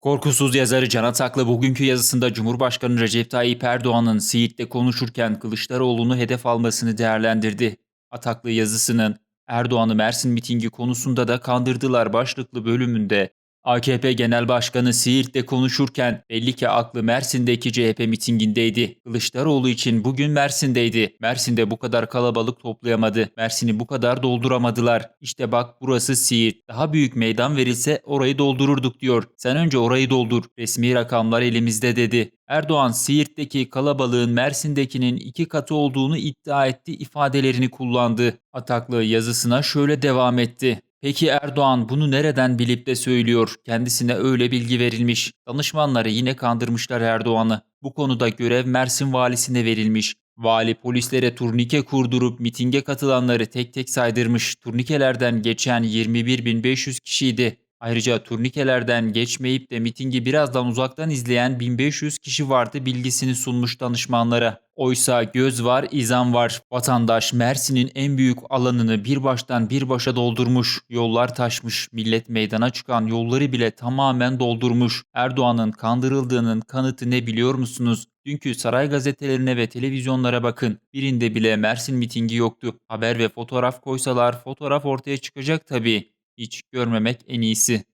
Korkusuz yazarı Can Ataklı bugünkü yazısında Cumhurbaşkanı Recep Tayyip Erdoğan'ın Siirt'te konuşurken Kılıçdaroğlu'nu hedef almasını değerlendirdi. Ataklı yazısının Erdoğan'ı Mersin mitingi konusunda da kandırdılar başlıklı bölümünde AKP Genel Başkanı Siirt'te konuşurken belli ki aklı Mersin'deki CHP mitingindeydi. Kılıçdaroğlu için bugün Mersin'deydi. Mersin'de bu kadar kalabalık toplayamadı. Mersin'i bu kadar dolduramadılar. İşte bak burası Siirt. Daha büyük meydan verilse orayı doldururduk diyor. Sen önce orayı doldur. Resmi rakamlar elimizde dedi. Erdoğan Siirt'teki kalabalığın Mersin'dekinin iki katı olduğunu iddia etti ifadelerini kullandı. Ataklı yazısına şöyle devam etti. Peki Erdoğan bunu nereden bilip de söylüyor? Kendisine öyle bilgi verilmiş. Danışmanları yine kandırmışlar Erdoğan'ı. Bu konuda görev Mersin valisine verilmiş. Vali polislere turnike kurdurup mitinge katılanları tek tek saydırmış. Turnikelerden geçen 21.500 kişiydi. Ayrıca turnikelerden geçmeyip de mitingi birazdan uzaktan izleyen 1500 kişi vardı bilgisini sunmuş danışmanlara. Oysa göz var, izan var. Vatandaş Mersin'in en büyük alanını bir baştan bir başa doldurmuş. Yollar taşmış. Millet meydana çıkan yolları bile tamamen doldurmuş. Erdoğan'ın kandırıldığının kanıtı ne biliyor musunuz? Dünkü saray gazetelerine ve televizyonlara bakın. Birinde bile Mersin mitingi yoktu. Haber ve fotoğraf koysalar fotoğraf ortaya çıkacak tabii. Hiç görmemek en iyisi.